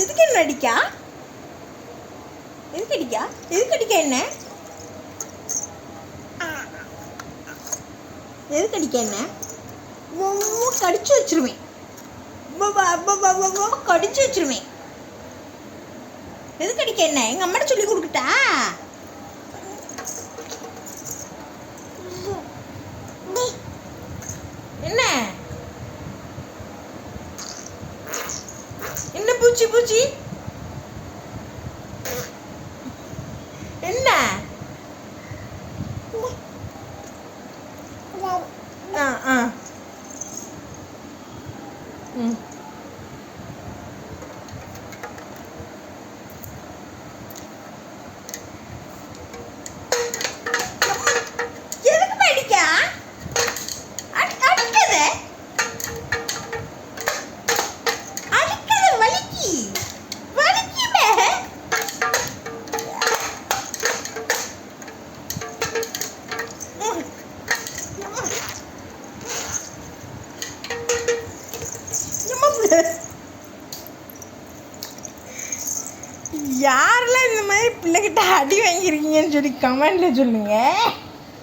எதுக்கு என்ன அடிக்கா? எதுக்கு அடிக்கா? எதுக்கு அடிக்க என்ன? எதுக்கு அடிக்க என்ன? கடிச்சு வச்சிருவேன். கடிச்சு வச்சிருவேன். எதுக்கு அடிக்க என்ன? எங்க அம்மாட்ட சொல்லி கொடுக்கட்டா என்ன என்ன பூச்சி பூச்சி என்ன ஆ யாரெல்லாம் இந்த மாதிரி பிள்ளைகிட்ட அடி வாங்கியிருக்கீங்கன்னு சொல்லி கமெண்ட்ல சொல்லுங்க.